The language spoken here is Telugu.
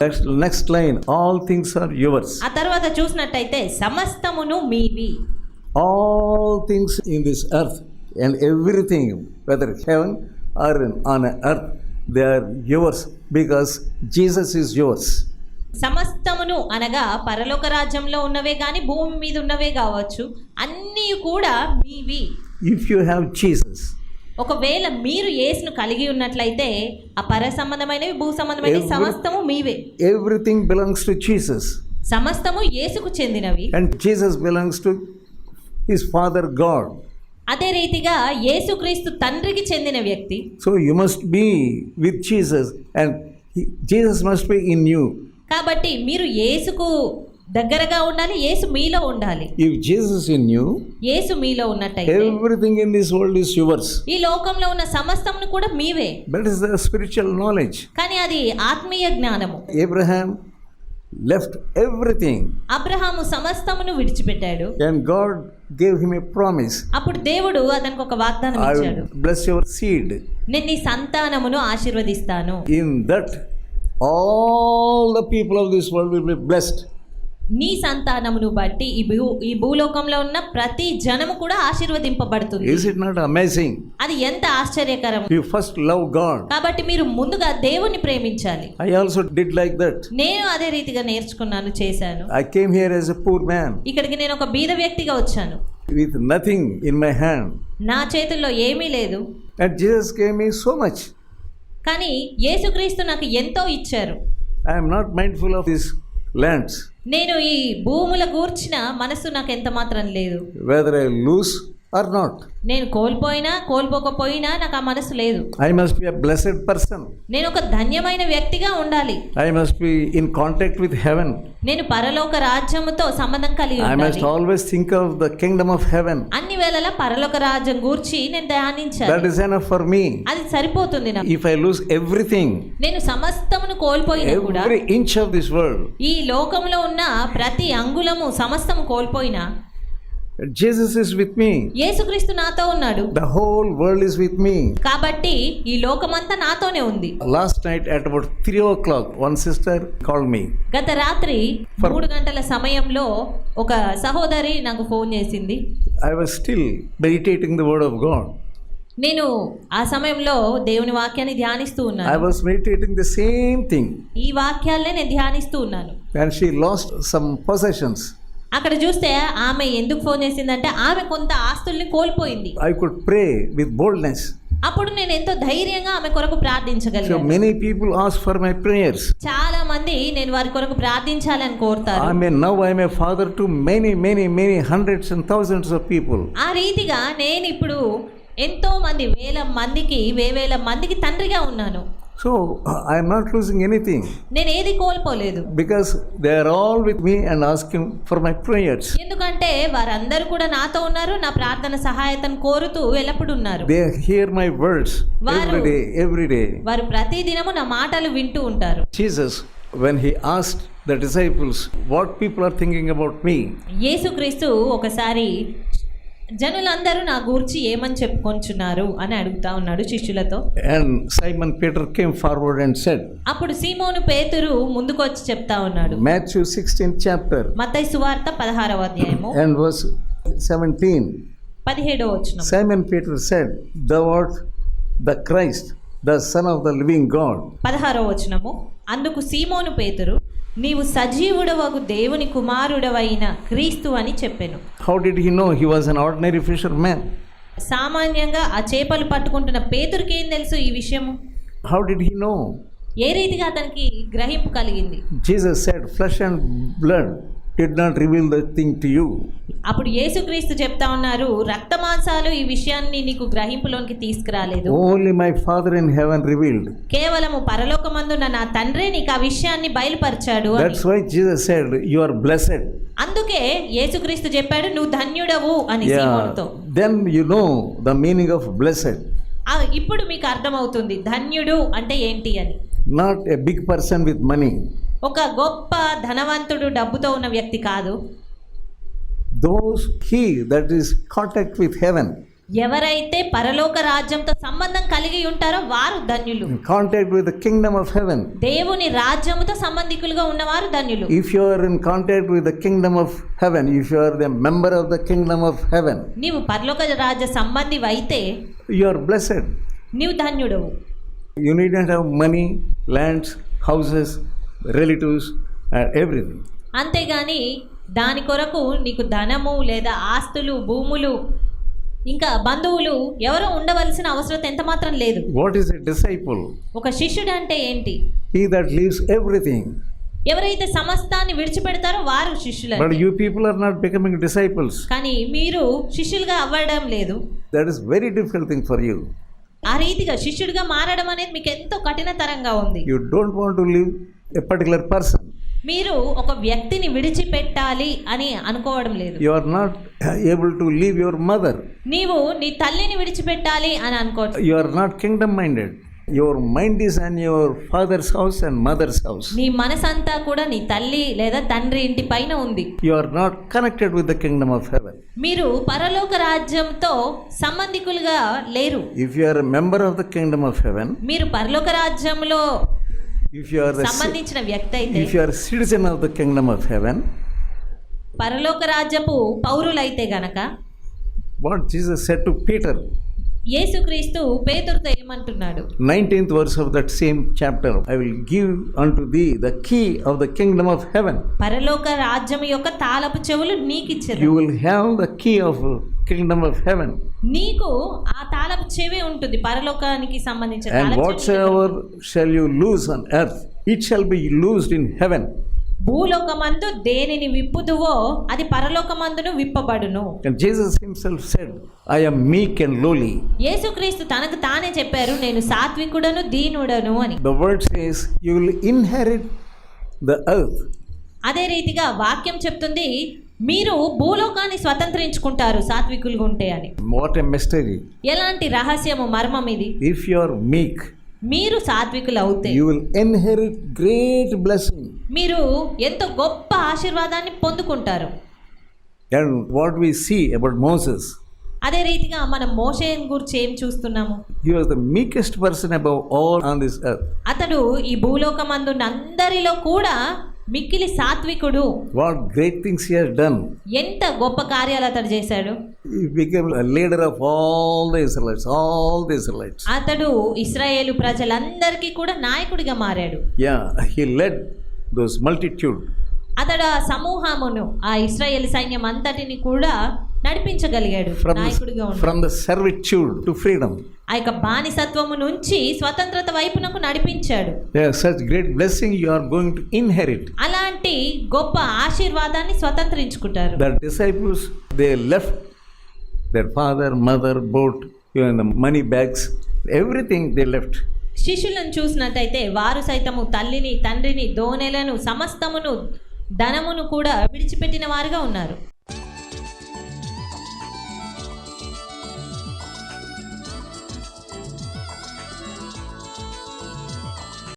Next next line all things are yours ఆ తర్వాత చూసినట్టయితే సమస్తమును మీవి. All things in this earth and everything whether heaven are in on earth they are yours because Jesus is yours సమస్తమును అనగా పరలోక రాజ్యంలో ఉన్నవే కానీ భూమి మీద ఉన్నవే కావచ్చు అన్నీ కూడా మీవి. ఇఫ్ యూ హ్యావ్ జీసస్ ఒకవేళ మీరు ఏసును కలిగి ఉన్నట్లయితే ఆ పర సంబంధమైనవి భూ సంబంధమైనవి సమస్తము మీవే. ఎవ్రీథింగ్ బిలాంగ్స్ టు జీసస్ సమస్తము యేసుకు చెందినవి. And Jesus belongs to his father God అదే రీతిగా యేసుక్రీస్తు తండ్రికి చెందిన వ్యక్తి. So you must be with Jesus and Jesus must be in you కాబట్టి మీరు యేసుకు దగ్గరగా ఉండాలి యేసు మీలో ఉండాలి Jesus is in you, యేసు మీలో ఉన్నట్టయితే everything in this world is yours. ఈ లోకంలో ఉన్న సమస్తమును కూడా మీవే That is the spiritual knowledge. కానీ అది ఆత్మీయ జ్ఞానము Abraham left everything అబ్రహాము సమస్తమును విడిచిపెట్టాడు and God gave him a promise. అప్పుడు దేవుడు అతనికి ఒక వాగ్దానం ఇచ్చాడు bless your seed. నేను నీ సంతానమును ఆశీర్వదిస్తాను In that, all the people of this world will be blessed. నీ సంతానమును బట్టి ఈ భూ ఈ భూలోకంలో ఉన్న ప్రతి జనము కూడా ఆశీర్వదింపబడుతుంది. ఇస్ ఇట్ నాట్ అమేజింగ్ అది ఎంత ఆశ్చర్యకరం. యూ ఫస్ట్ లవ్ గాడ్ కాబట్టి మీరు ముందుగా దేవుని ప్రేమించాలి. I also did like that నేను అదే రీతిగా నేర్చుకున్నాను చేశాను. I came here as a poor man ఇక్కడికి నేను ఒక బీద వ్యక్తిగా వచ్చాను. With nothing in my hand నా చేతుల్లో ఏమీ లేదు. And Jesus came is so much కానీ యేసుక్రీస్తు నాకు ఎంతో ఇచ్చారు. I am not mindful of this lands నేను ఈ భూముల గూర్చిన మనసు నాకు ఎంత మాత్రం లేదు. Weather I lose or not. నేను కోల్పోయినా కోల్పోకపోయినా నాకు ఆ మనసు లేదు I must be a blessed person. నేను ఒక ధన్యమైన వ్యక్తిగా ఉండాలి I must be in contact with heaven. నేను పరలోక రాజ్యముతో సంబంధం కలిగి I must ఉండాలి always think of the kingdom of heaven. అన్ని వేళలా పరలోక రాజ్యం గూర్చి నేను That ధ్యానించాలి is enough for me. అది సరిపోతుంది నాకు If I lose everything, నేను సమస్తమును కోల్పోయినా కూడా every inch of this world, ఈ లోకంలో ఉన్న ప్రతి అంగుళము సమస్తము కోల్పోయినా Jesus is with me. యేసుక్రీస్తు నాతో ఉన్నాడు The whole world is with me. కాబట్టి ఈ లోకమంతా నాతోనే ఉంది Last night at about 3 o'clock, one sister called me. గత రాత్రి మూడు గంటల సమయంలో ఒక సహోదరి నాకు ఫోన్ చేసింది I was still meditating the word of God. నేను ఆ సమయంలో దేవుని వాక్యాన్ని ధ్యానిస్తూ I ఉన్నాను was meditating the same thing. ఈ వాక్యాలనే నేను ధ్యానిస్తూ ఉన్నాను And she lost some possessions. అక్కడ చూస్తే ఆమె ఎందుకు ఫోన్ చేసిందంటే ఆమె కొంత ఆస్తుల్ని కోల్పోయింది I could pray with boldness. అప్పుడు నేను ఎంతో ధైర్యంగా ఆమె కొరకు ప్రార్థించగలిగాను many people ask for my prayers. చాలా మంది నేను వారి కొరకు ప్రార్థించాలని కోరుతారు mean, now I am a father to many, many, many hundreds and thousands of people. ఆ రీతిగా నేను ఇప్పుడు ఎంతో మంది వేల మందికి వేవేల మందికి తండ్రిగా ఉన్నాను so I'm not losing anything నేను ఏది కోల్పోలేదు. Because they are all with me and asking for my prayers ఎందుకంటే వారందరూ కూడా నాతో ఉన్నారు నా ప్రార్థన సహాయతను కోరుతూ ఎల్లప్పుడూ ఉన్నారు. They hear my words everyday everyday వారు ప్రతి దినము నా మాటలు వింటూ ఉంటారు. Jesus when he asked the disciples what people are thinking about me యేసుక్రీస్తు ఒకసారి జనులందరూ నా గూర్చి ఏమని చెప్పుకొంచున్నారు అని అడుగుతా ఉన్నాడు శిష్యులతో. Simon Peter came forward and said అప్పుడు సీమోను పేతురు ముందుకు వచ్చి చెప్తా ఉన్నాడు. మ్యాథ్యూ 16 చాప్టర్ మత్తయి సువార్త 16వ అధ్యాయము. అండ్ వర్స్ 17 17వ వచనం. Simon Peter said the word the Christ the son of the living God 16వ వచనము. అందుకు సీమోను పేతురు నీవు సజీవుడవగు దేవుని కుమారుడవైన క్రీస్తు అని చెప్పెను How did he know he was an ordinary fisherman? సామాన్యంగా ఆ చేపలు పట్టుకుంటున్న పేతురికి ఏం తెలుసు ఈ విషయము How did he know? ఏ రీతిగా అతనికి గ్రహింపు కలిగింది Jesus said, Flesh and blood did not reveal the thing to you. అప్పుడు యేసుక్రీస్తు చెప్తా ఉన్నారు రక్త మాంసాలు ఈ విషయాన్ని నీకు గ్రహింపులోనికి తీసుకురాలేదు Only my Father in heaven revealed. కేవలము పరలోకమందున్న నా తండ్రే నీకు ఆ విషయాన్ని బయలుపరిచాడు That's why Jesus said, You are blessed. అందుకే యేసుక్రీస్తు చెప్పాడు నువ్వు ధన్యుడవు అని. సీమోనుతో Then you know the meaning of blessed. ఇప్పుడు మీకు అర్థమవుతుంది ధన్యుడు అంటే ఏంటి అని Not a big person with money. ఒక గొప్ప ధనవంతుడు డబ్బుతో ఉన్న వ్యక్తి కాదు. Those he that is contact with heaven ఎవరైతే పరలోక రాజ్యంతో సంబంధం కలిగి ఉంటారో వారు ధన్యులు. Contact with kingdom of heaven దేవుని రాజ్యముతో సంబంధికులుగా ఉన్నవారు ధన్యులు. If you are in contact with kingdom of heaven if you are the member of the kingdom of heaven నీవు పరలోక రాజ్య సంబంధి అయితే యు ఆర్ బ్లెస్డ్ నీవు ధన్యుడు you need to have money lands houses relatives everything అంతేగాని దాని కొరకు నీకు ధనము లేదా ఆస్తులు భూములు ఇంకా బంధువులు ఎవరు ఉండవలసిన అవసరం ఎంత మాత్రం లేదు. వాట్ ఈస్ ఎ డిసైపుల్ ఒక శిష్యుడు అంటే ఏంటి? హీ దట్ లీవ్స్ ఎవ్రీథింగ్ ఎవరైతే సమస్తాన్ని విడిచిపెడతారో వారు శిష్యులు but you people are not becoming disciples కానీ మీరు శిష్యులుగా అవ్వడం లేదు. That is very difficult thing for you ఆ రీతిగా శిష్యుడిగా మారడం అనేది మీకు ఎంతో కఠినతరంగా ఉంది. You don't want to leave a particular person. మీరు ఒక వ్యక్తిని విడిచిపెట్టాలి అని అనుకోవడం లేదు You are not able to leave your mother. నీవు నీ తల్లిని విడిచిపెట్టాలి అని అనుకోవచ్చు You are not kingdom minded. Your mind is on your father's house and mother's house. నీ మనసంతా కూడా నీ తల్లి లేదా తండ్రి ఇంటి పైన ఉంది You are not connected with the kingdom of heaven. మీరు పరలోక రాజ్యంతో సంబంధికులుగా లేరు you are a member of the kingdom of heaven, మీరు పరలోక రాజ్యంలో ఇఫ్ యు ఆర్ సంబంధించిన వ్యక్తి అయితే if you are of the kingdom of heaven పరలోక రాజ్యపు పౌరులైతే గనక what Jesus said to Peter యేసుక్రీస్తు పేతురుతో ఏమంటున్నాడు? Nineteenth verse of that same chapter I will give unto thee the key of the kingdom of heaven పరలోక రాజ్యం యొక్క తాలపు చెవులు నీకు ఇచ్చారు you will have the key of kingdom of heaven. నీకు ఆ తాళపు చెవి ఉంటుంది పరలోకానికి సంబంధించిన And whatsoever shall you loose on earth, it shall be loosed in heaven. భూలోకమందు దేనిని విప్పుదువో అది పరలోకమందును విప్పబడును And Jesus himself said, I am meek and lowly. యేసుక్రీస్తు తనకు తానే చెప్పారు నేను సాత్వికుడను దీనుడను అని The word says, You will inherit the earth. అదే రీతిగా వాక్యం చెప్తుంది మీరు భూలోకాన్ని స్వతంత్రించుకుంటారు సాత్వికులు ఉంటే అని. ఎ మిస్టరీ ఎలాంటి రహస్యము మర్మం ఇది? ఇఫ్ యు మీక్ మీరు సాత్వికులు అవుతే. You will inherit great blessing మీరు ఎంత గొప్ప ఆశీర్వాదాన్ని పొందుకుంటారు. And what we see about Moses అదే రీతిగా మనం మోషేన్ గురించి ఏం చూస్తున్నాము? He was the meekest person above all on this earth అతడు ఈ భూలోకమందున్న అందరిలో కూడా మిక్కిలి సాత్వికుడు. What great things he has done ఎంత గొప్ప కార్యాలు అతడు చేశాడు. He become a leader of all the Israelites all the Israelites అతడు ఇశ్రాయేలు ప్రజలందరికీ కూడా నాయకుడిగా మారాడు. Yeah he led those multitude అతడు ఆ సమూహమును ఆ ఇశ్రాయేలు సైన్యం అంతటిని కూడా నడిపించగలిగాడు from the servitude to freedom ఆ యొక్క బానిసత్వము నుంచి స్వతంత్రత వైపునకు నడిపించాడు. Such great blessing you are going to అలాంటి గొప్ప ఆశీర్వాదాన్ని స్వతంత్రించుకుంటారు. The disciples they left their father mother boat even the money bags everything they left శిష్యులను చూసినట్టయితే వారు సైతము తల్లిని తండ్రిని దోనెలను సమస్తమును ధనమును కూడా విడిచిపెట్టిన వారుగా ఉన్నారు.